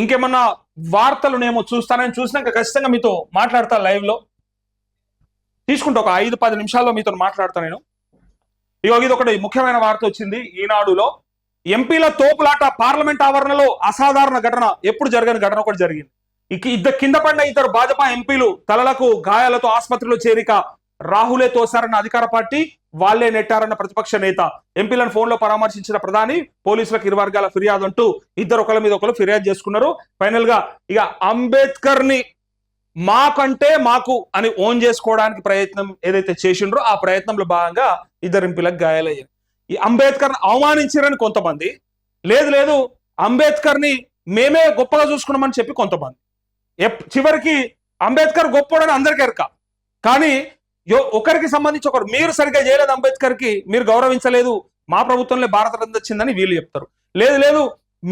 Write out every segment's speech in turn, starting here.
ఇంకేమన్నా వార్తలు నేను చూస్తానని చూసినాక ఖచ్చితంగా మీతో మాట్లాడతా లైవ్లో. తీసుకుంటా ఒక ఐదు పది నిమిషాల్లో మీతో మాట్లాడతా నేను. ఇగో ఇది ఒకటి ముఖ్యమైన వార్త వచ్చింది ఈనాడులో. ఎంపీల తోపులాట పార్లమెంట్ ఆవరణలో అసాధారణ ఘటన ఎప్పుడు జరగని ఘటన ఒకటి జరిగింది. ఇద్దరు కింద పడిన ఇద్దరు భాజపా ఎంపీలు తలలకు గాయాలతో ఆసుపత్రిలో చేరిక రాహులే తోసారన్న అధికార పార్టీ వాళ్ళే నెట్టారన్న ప్రతిపక్ష నేత. ఎంపీలను ఫోన్లో పరామర్శించిన ప్రధాని పోలీసులకు ఇరు వర్గాల ఫిర్యాదు అంటూ ఇద్దరు ఒకరి మీద ఒకరు ఫిర్యాదు చేసుకున్నారు. ఫైనల్గా ఇక అంబేద్కర్ని మాకంటే మాకు అని ఓన్ చేసుకోవడానికి ప్రయత్నం ఏదైతే చేసిండ్రో ఆ ప్రయత్నంలో భాగంగా ఇద్దరు ఎంపీలకు గాయాలయ్యారు. ఈ అంబేద్కర్ అవమానించారని కొంతమంది లేదు లేదు అంబేద్కర్ని మేమే గొప్పగా చూసుకున్నామని చెప్పి కొంతమంది. ఎప్- చివరికి అంబేద్కర్ గొప్పడని అందరికీ ఎరక. కానీ ఒకరికి సంబంధించి ఒకరు. మీరు సరిగ్గా చేయలేదు అంబేద్కర్కి మీరు గౌరవించలేదు. మా ప్రభుత్వంలో భారత రత్న వచ్చిందని వీళ్ళు చెప్తారు. లేదు లేదు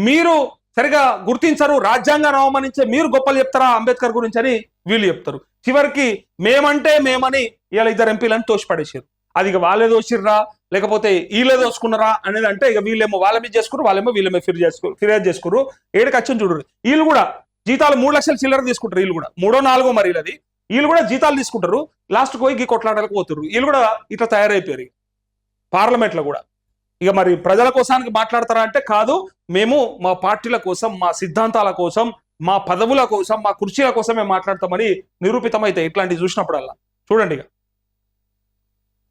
మీరు సరిగా గుర్తించరు రాజ్యాంగాన్ని అవమానించే మీరు గొప్పలు చెప్తారా అంబేద్కర్ గురించి అని వీళ్ళు చెప్తారు. చివరికి మేమంటే మేమని ఇలా ఇద్దరు ఎంపీలను తోసిపడేసారు అది ఇక వాళ్ళే దోసిర్రా లేకపోతే వీళ్ళే దోసుకున్నారా అనేది అంటే ఇక వీళ్ళేమో వాళ్ళ మీద చేసుకున్నారు వాళ్ళేమో వీళ్ళేమో ఫిర్యాదు చేసుకున్నారు ఫిర్యాదు చేసుకున్నారు ఏడుకి ఖర్చు చూడరు వీళ్ళు కూడా జీతాలు మూడు లక్షల చిల్లర తీసుకుంటారు వీళ్ళు కూడా. మూడో నాలుగో మరి అది వీళ్ళు కూడా జీతాలు తీసుకుంటారు. లాస్ట్ పోయి గీ కొట్లాటలకు పోతారు వీళ్ళు కూడా ఇట్లా తయారైపోయారు. పార్లమెంట్లో కూడా. ఇక మరి ప్రజల కోసానికి మాట్లాడతారా అంటే కాదు. మేము మా పార్టీల కోసం మా సిద్ధాంతాల కోసం మా పదవుల కోసం మా కుర్చీల కోసమే మాట్లాడతామని నిరూపితమైతే ఇట్లాంటివి చూసినప్పుడల్లా. చూడండి ఇక.